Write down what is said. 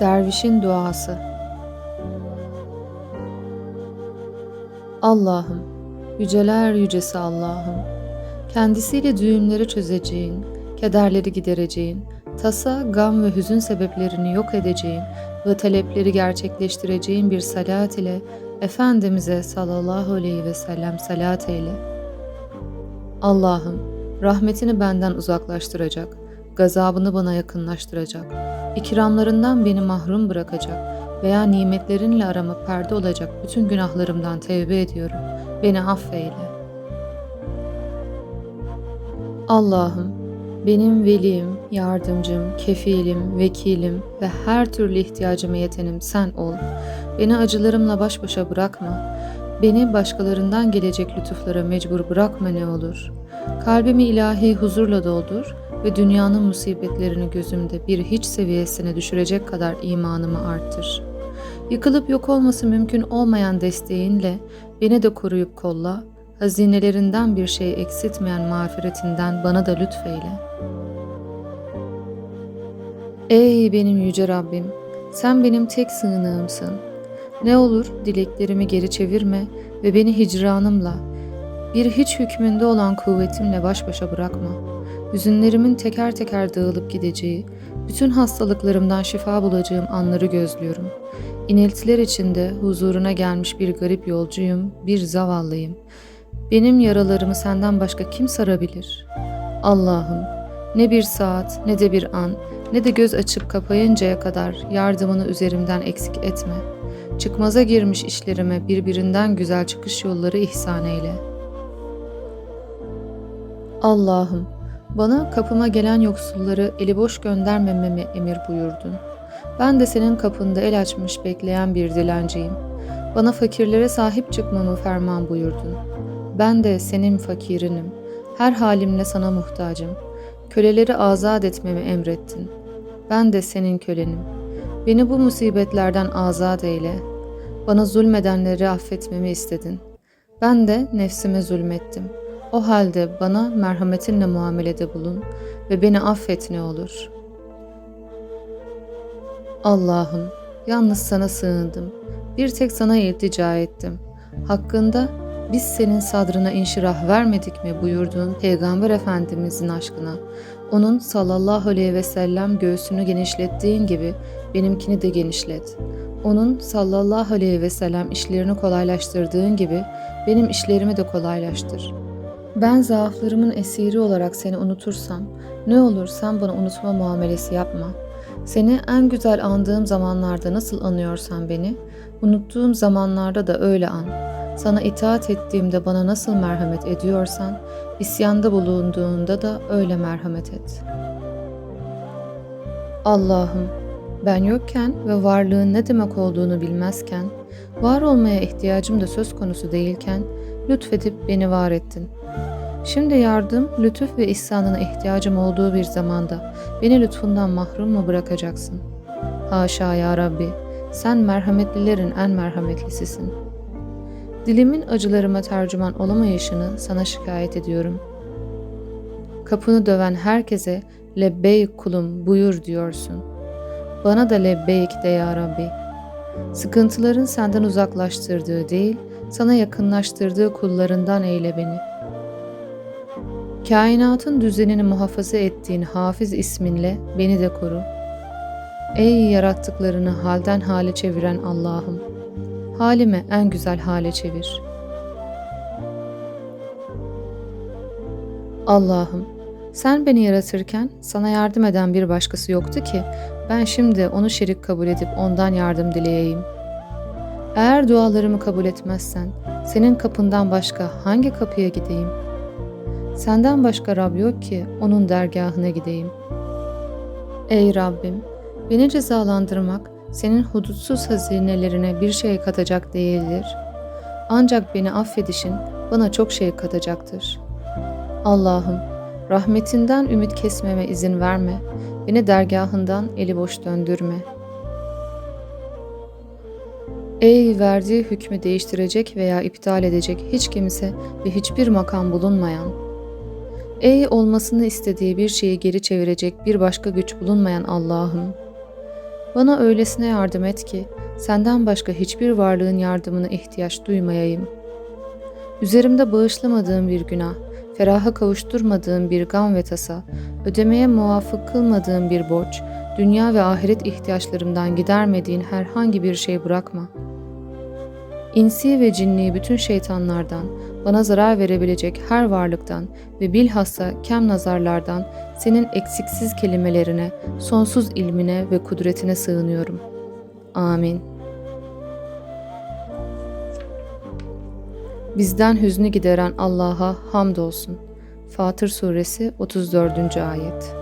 Dervişin duası Allah'ım, yüceler yücesi Allah'ım, kendisiyle düğümleri çözeceğin, kederleri gidereceğin, tasa, gam ve hüzün sebeplerini yok edeceğin ve talepleri gerçekleştireceğin bir salat ile Efendimiz'e sallallahu aleyhi ve sellem salat eyle. Allah'ım, rahmetini benden uzaklaştıracak, gazabını bana yakınlaştıracak, ikramlarından beni mahrum bırakacak veya nimetlerinle arama perde olacak bütün günahlarımdan tevbe ediyorum. Beni affeyle. Allah'ım, benim velim, yardımcım, kefilim, vekilim ve her türlü ihtiyacıma yetenim sen ol. Beni acılarımla baş başa bırakma. Beni başkalarından gelecek lütuflara mecbur bırakma ne olur. Kalbimi ilahi huzurla doldur ve dünyanın musibetlerini gözümde bir hiç seviyesine düşürecek kadar imanımı arttır. Yıkılıp yok olması mümkün olmayan desteğinle beni de koruyup kolla, hazinelerinden bir şey eksiltmeyen mağfiretinden bana da lütfeyle. Ey benim yüce Rabbim, sen benim tek sığınağımsın. Ne olur dileklerimi geri çevirme ve beni hicranımla, bir hiç hükmünde olan kuvvetimle baş başa bırakma. Hüzünlerimin teker teker dağılıp gideceği, bütün hastalıklarımdan şifa bulacağım anları gözlüyorum. İniltiler içinde huzuruna gelmiş bir garip yolcuyum, bir zavallıyım. Benim yaralarımı senden başka kim sarabilir? Allah'ım, ne bir saat, ne de bir an, ne de göz açıp kapayıncaya kadar yardımını üzerimden eksik etme. Çıkmaza girmiş işlerime birbirinden güzel çıkış yolları ihsan eyle. Allah'ım, bana kapıma gelen yoksulları eli boş göndermememi emir buyurdun. Ben de senin kapında el açmış bekleyen bir dilenciyim. Bana fakirlere sahip çıkmamı ferman buyurdun. Ben de senin fakirinim. Her halimle sana muhtacım. Köleleri azat etmemi emrettin. Ben de senin kölenim. Beni bu musibetlerden azat eyle. Bana zulmedenleri affetmemi istedin. Ben de nefsime zulmettim. O halde bana merhametinle muamelede bulun ve beni affet ne olur. Allah'ım, yalnız sana sığındım. Bir tek sana iltica ettim. Hakkında biz senin sadrına inşirah vermedik mi buyurduğun Peygamber Efendimizin aşkına. Onun sallallahu aleyhi ve sellem göğsünü genişlettiğin gibi benimkini de genişlet. Onun sallallahu aleyhi ve sellem işlerini kolaylaştırdığın gibi benim işlerimi de kolaylaştır. Ben zaaflarımın esiri olarak seni unutursam, ne olur sen bana unutma muamelesi yapma. Seni en güzel andığım zamanlarda nasıl anıyorsan beni, unuttuğum zamanlarda da öyle an. Sana itaat ettiğimde bana nasıl merhamet ediyorsan, isyanda bulunduğunda da öyle merhamet et. Allah'ım, ben yokken ve varlığın ne demek olduğunu bilmezken, var olmaya ihtiyacım da söz konusu değilken, lütfedip beni var ettin. Şimdi yardım, lütuf ve ihsanına ihtiyacım olduğu bir zamanda beni lütfundan mahrum mu bırakacaksın? Haşa ya Rabbi, sen merhametlilerin en merhametlisisin. Dilimin acılarıma tercüman olamayışını sana şikayet ediyorum. Kapını döven herkese lebbeyk kulum buyur diyorsun. Bana da lebbeyk de ya Rabbi. Sıkıntıların senden uzaklaştırdığı değil, sana yakınlaştırdığı kullarından eyle beni.'' Kainatın düzenini muhafaza ettiğin Hafiz isminle beni de koru. Ey yarattıklarını halden hale çeviren Allah'ım, halimi en güzel hale çevir. Allah'ım, sen beni yaratırken sana yardım eden bir başkası yoktu ki ben şimdi onu şerik kabul edip ondan yardım dileyeyim. Eğer dualarımı kabul etmezsen senin kapından başka hangi kapıya gideyim?'' Senden başka Rab yok ki onun dergahına gideyim. Ey Rabbim, beni cezalandırmak senin hudutsuz hazinelerine bir şey katacak değildir. Ancak beni affedişin bana çok şey katacaktır. Allah'ım, rahmetinden ümit kesmeme izin verme, beni dergahından eli boş döndürme. Ey verdiği hükmü değiştirecek veya iptal edecek hiç kimse ve hiçbir makam bulunmayan, Ey olmasını istediği bir şeyi geri çevirecek bir başka güç bulunmayan Allah'ım. Bana öylesine yardım et ki senden başka hiçbir varlığın yardımına ihtiyaç duymayayım. Üzerimde bağışlamadığım bir günah, feraha kavuşturmadığım bir gam ve tasa, ödemeye muvafık kılmadığım bir borç, dünya ve ahiret ihtiyaçlarımdan gidermediğin herhangi bir şey bırakma. İnsi ve cinni bütün şeytanlardan, bana zarar verebilecek her varlıktan ve bilhassa kem nazarlardan senin eksiksiz kelimelerine, sonsuz ilmine ve kudretine sığınıyorum. Amin. Bizden hüznü gideren Allah'a hamdolsun. Fatır Suresi 34. Ayet